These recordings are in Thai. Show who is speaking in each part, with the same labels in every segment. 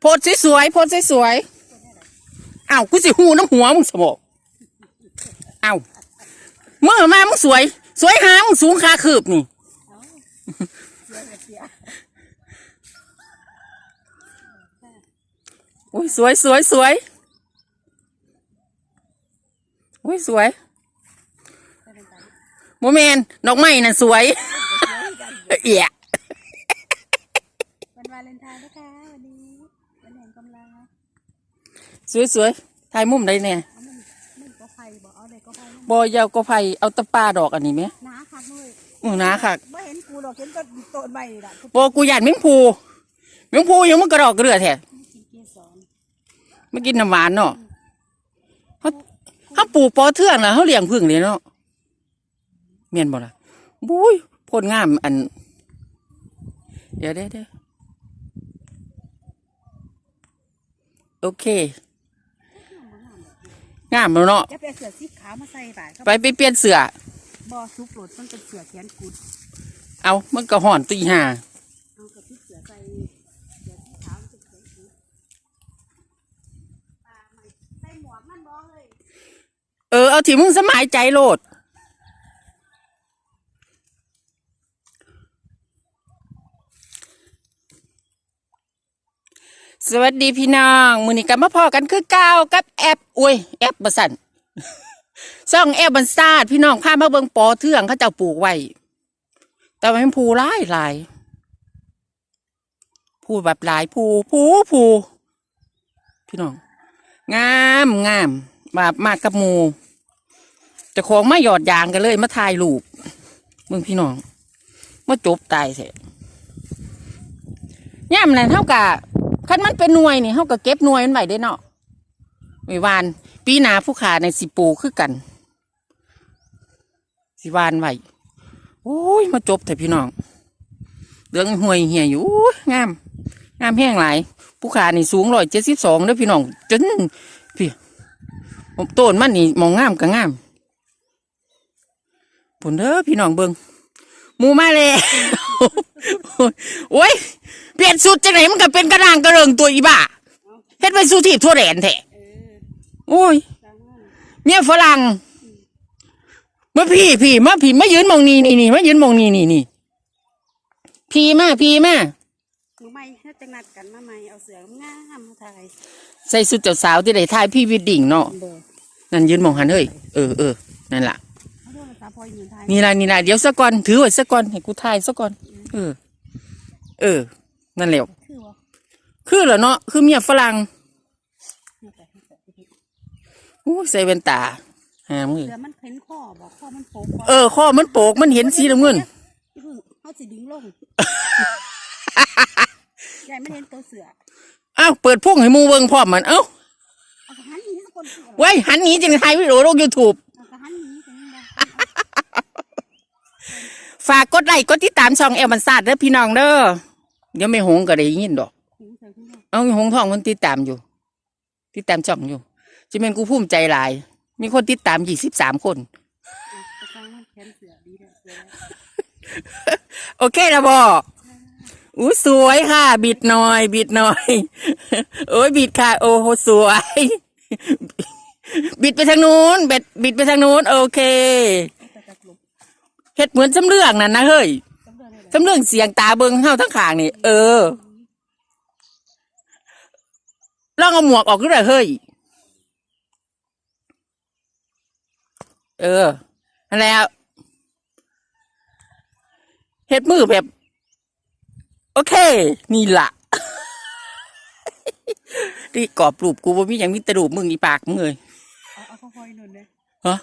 Speaker 1: โพดสวยๆโพดสวยๆอ้าวกูสิหูน้ำหัวมึงสมบอ้าวเมื่อมามึงสวย สวยหามึงสูงคาคืบนี่อุ้ยสวยสวยสวยอุ้ยสวยโมเมนดอกไม้น่ะสวยเอีย
Speaker 2: วันวาเลนไทน์นะคะวันนี้ วันแห่งกำลัง
Speaker 1: สวยสวยถ่ายมุมใดเนี่ย
Speaker 2: เอามันมันก็ไฟบอกเอาเลยก็ไฟ
Speaker 1: บอยาวก็ไผเอาตะปาดอกอันนี้ไหม
Speaker 2: หนาคักเลย
Speaker 1: มือหนาค่ะ
Speaker 2: ไม่เห็นกูหรอกเห็นก็โตนใบนี่แหละกู
Speaker 1: โบกูหยาดเมงพูเมงพูยังมันกระดอกกระเดือแท้
Speaker 2: กินเกสร
Speaker 1: ไม่กินน้ำหวานเนาะเขาเขาปลูกปอเทืองนะเขาเลี้ยงพึ่งเลยเนาะเมียนบ่ล่ะบุ้ยโพดงามอัน เดี๋ยวเดี๋ยวเดี๋ยว โอเคงามแล้วเนาะ
Speaker 2: จะไปเอาเสือสีขาวมาใส่บ่าย
Speaker 1: ไปไปเปลี่ยนเสื้อ
Speaker 2: บ่อซุปโหลดมันเป็นเสือแขนกุด
Speaker 1: เอามันก็ห่อนตีห่า
Speaker 2: เอากับที่เสือใส่เสือสีขาวมันเป็นแขนกุดปลาใหม่ใส่หมวกมันบ่เลย
Speaker 1: เออเอาที่มึงสมายใจโลด สวัสดีพี่น้องมือนี้กันมาพอกันคือเก้าวกับแอปอุ้ยแอปบสันซ่องแอปบันซาดพี่น้องพามาเบิงปอเทืองเขาเจ้าปลูกไว้แต่ว่ามันผูหลายหลายผูแบบหลายผูผูผูพี่น้อง งามงามมามากกับมูจะของมาหยอดยางกันเลย มาถ่ายรูปมึงพี่น้องมาจบตายเสร็จย่ามนั้นเท่ากับ คันมันเป็นหน่วยนี่เท่ากับเก็บหน่วยมันไว้ได้เนาะไม่วาน ปีหนาผู้ขาในสิปูคือกัน สิวานไว้โอ้ย มาจบเถอะพี่น้องเรื่องห่วยเหี่ยอยู่งาม งามแห้งหลาย ผู้ขานี่สูงร้อยเจ็ดสิบสองเด้อพี่น้องจนพี่ต้นมันนี่มองงามก็งามผลเด้อพี่น้องเบิงหมูมาเลย โอ้ยเปลี่ยนสุดจังไหนมันก็เป็นกระด้างกระเริงตัวอีบ้าเฮ็ดไปสู่ทีบทั่วแดนแท้
Speaker 2: เออ
Speaker 1: โอ้ย
Speaker 2: จังนั้น
Speaker 1: เมียฝรั่งมาพี่พี่มาพี่มายืนมองนี่นี่นี่มายืนมองนี่นี่นี่พี่มาพี่มา
Speaker 2: หนูไม่ถ้าจะนัดกันมาใหม่เอาเสืองามมาถ่าย
Speaker 1: ใส่สุดเจ้าสาวที่ได้ถ่ายพี่วิดดิ้งเนาะ
Speaker 2: เบอร์
Speaker 1: นั่นยืนมองหันเฮ้ยเออเออนั่นล่ะ
Speaker 2: เขาโทรศัพท์พอยืนถ่าย
Speaker 1: นี่ละนี่ละเดี๋ยวสักก่อนถือไว้สักก่อนให้กูถ่ายสักก่อนเออ เออ นั่นแหละ
Speaker 2: คือว่า
Speaker 1: คือเหรอเนาะคือเมียฝรั่ง
Speaker 2: เนี่ยแต่ที่เสือที่
Speaker 1: อู้ใส่แว่นตาหามือ
Speaker 2: เสือมันเห็นข้อบอกข้อมันโป๊ก
Speaker 1: เออข้อมันโปกมันเห็นสีน้ำเงิน
Speaker 2: พี่พึ่งเขาสิดึงลงยายไม่เห็นตัวเสือ
Speaker 1: อ้าวเปิดพุ่งให้หมูเบิ่งพร้อมมันเอ้า
Speaker 2: เอากระหันหนี้สักคนสิ
Speaker 1: ไว้ยหันหนี้จะถ่ายวิดีโอลงยูทูบ
Speaker 2: เอากระหันหนี้จังได้
Speaker 1: ฝากกดไลค์กดติดตามช่องเอลมันซาดเด้อพี่น้องเด้อเดี๋ยวไม่หงก็ได้ยินดอก เอาหงทองมันติดตามอยู่ ติดตามช่องอยู่จะเป็นกูภูมิใจหลาย มีคนติดตามยี่สิบสามคน โอเคนะบออู้สวยค่ะ บิดหน่อย บิดหน่อย โอ้ยบิดค่ะ โอ้โหสวย บิดไปทางนู้นบิดบิดไปทางนู้น โอเค เฮ็ดเหมือนจำเรื่องนั่นนะเฮ้ย
Speaker 2: ต้องเดินเลย
Speaker 1: จำเรื่องเสียงตาเบิงเฮาทั้งขางนี่ เออลองเอาหมวกออกด้วยเฮ้ย เออนั่นแหล้วเฮ็ดมือแบบ โอเค นี่ละที่กรอบรูปกูบ่มีอย่างมีแตรูปมึงอีปากมึงเลย
Speaker 2: เอาเอาค่อยๆหนุนเลย
Speaker 1: ฮะ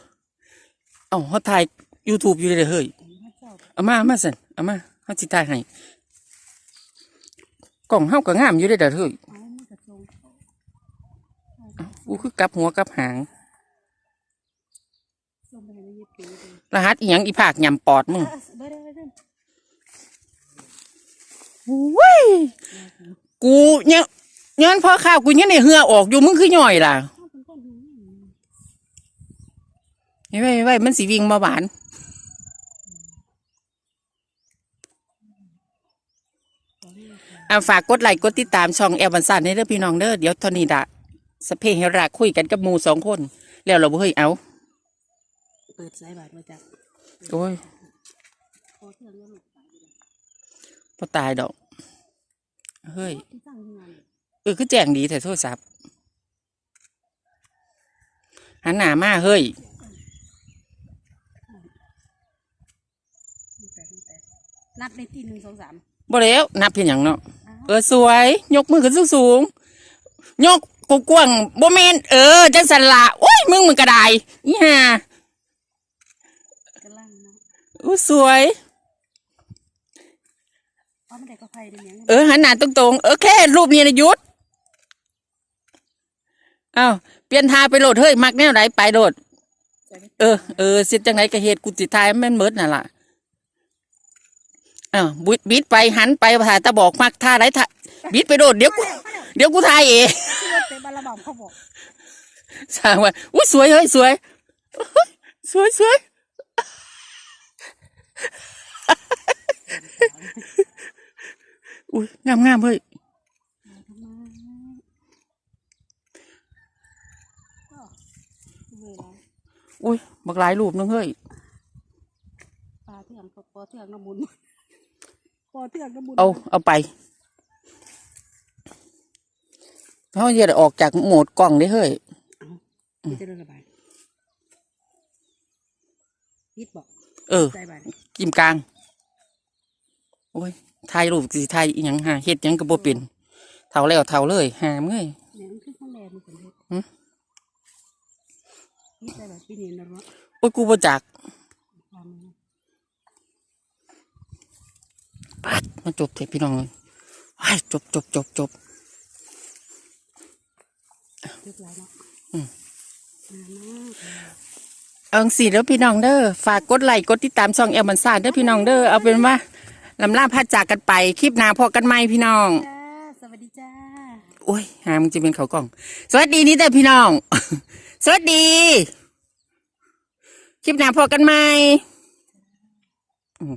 Speaker 1: เอ้าเขาถ่าย YouTube อยู่เลยเด้อเฮ้ย
Speaker 2: ไม่ชอบ
Speaker 1: เอามาเอามาสิเอามาเขาสิถ่ายให้กล่องเฮาก็งามอยู่เด้อเด้อเฮ้ย
Speaker 2: เอามือกระจง
Speaker 1: เอ้ากูคือกลับหัวกลับหาง
Speaker 2: ส่งไปในยี่ปีเลย
Speaker 1: รหัสอีหยังอีผากยำปอดมึง
Speaker 2: เออเด้อเด้อเด้อ
Speaker 1: อุ้ยกูเนี่ยย้อนพ่อข้าวกูยังในเหือออกอยู่มึงคือย่อยล่ะ
Speaker 2: เอาเป็นคนหูนี่
Speaker 1: ไว้ไว้ไว้มันสีวิ่งมาหวาน
Speaker 2: ตอนนี้ค
Speaker 1: อ่าฝากกดไลค์กดติดตามช่องแอลบันซันให้เด้อพี่น้องเด้อเดี๋ยวตอนนี้ดะสพเพเฮระคุยกันกับหมูสองคน แล้วเราบ่เฮ้ยเอา
Speaker 2: เปิดสายบาทมาจาก
Speaker 1: โอ้ย
Speaker 2: พอเทื่องแล้วลูกตายไปเลย
Speaker 1: พอตายดอก เฮ้ย
Speaker 2: ที่สร้างงาน
Speaker 1: เออคือแจ้งดีแต่โทรศัพท์หันหน้ามาเฮ้ย
Speaker 2: มีแต่มีแต่ นับในที่หนึ่งสองสาม
Speaker 1: บ่แล้วนับเพียงอย่างเนาะเออสวย ยกมือขึ้นสูงๆยกกว้างๆบ่แม่นเออจังสันละโอ้ยมึงมึงกระไดอีห่ากำ
Speaker 2: ลังนะ
Speaker 1: อู้สวย
Speaker 2: เพราะมันได้ก็ไฟได้ยัง
Speaker 1: เออหันหน้าตรงๆเออแค่รูปนี้นะหยุดอ้าวเปลี่ยนทาไปโหลดเฮ้ยมักแนวไหนไปโหลดเออเออสิจังไหนก็เหตุกูสิทายแม่นเมิดน่ะล่ะ อ้าวบิดบิดไปหันไปหาตาบอกมักท่าไรท่าบิดไปโดดเดี๋ยวกูเดี๋ยวกูทายเอง
Speaker 2: ชื่อว่าเป็นบาลาบอมเขาบอก
Speaker 1: สร้างว่าอุ้ยสวยเฮ้ยสวยสวยสวยอุ้ยงามงามเฮ้ย
Speaker 2: ทำไมก็เวลา
Speaker 1: อุ้ยบักหลายรูปนึงเฮ้ย
Speaker 2: ปลาเทื่องกับปอเทื่องน้ำมุนปอ เทื่องน้ำมุน
Speaker 1: เอาเอาไปเขาจะออกจากโหมดกล่องได้เฮ้ย
Speaker 2: นี่จะเดินระบายยิดบอก
Speaker 1: เออ
Speaker 2: สายบาท
Speaker 1: กิมกลาง โอ้ยถ่ายรูปสิถ่ายอีหยังหาเฮ็ดหยังก็บ่เป็นเท่าแล้วเท่าเลยหามเอ้ย
Speaker 2: เนี่ยมันคือข้างแรมมันเป็นเฮ็ด
Speaker 1: หืม
Speaker 2: ยิดสายบาทพี่เนียนนะเนาะ
Speaker 1: โอ้ยกูบ่จัก
Speaker 2: ตามมา
Speaker 1: ปัดมาจบเถอะพี่น้องเอ้ยว้ายจบจบจบจบ
Speaker 2: เรียบร้อยเนาะ
Speaker 1: อืม
Speaker 2: นานมากเลย
Speaker 1: เอาจังสิเด้อพี่น้องเด้อฝากกดไลค์กดติดตามช่องแอลมันซ่าเด้อพี่น้องเด้อเอาเป็นว่าลำลาพัดจากกันไปคลิปหน้าพอกันใหม่พี่น้อง
Speaker 2: จ้าสวัสดีจ้า
Speaker 1: โอ้ยหามึงจะเป็นเขากล่อง สวัสดีนี่แต่พี่น้อง สวัสดี คลิปหน้าพอกันไหมอืม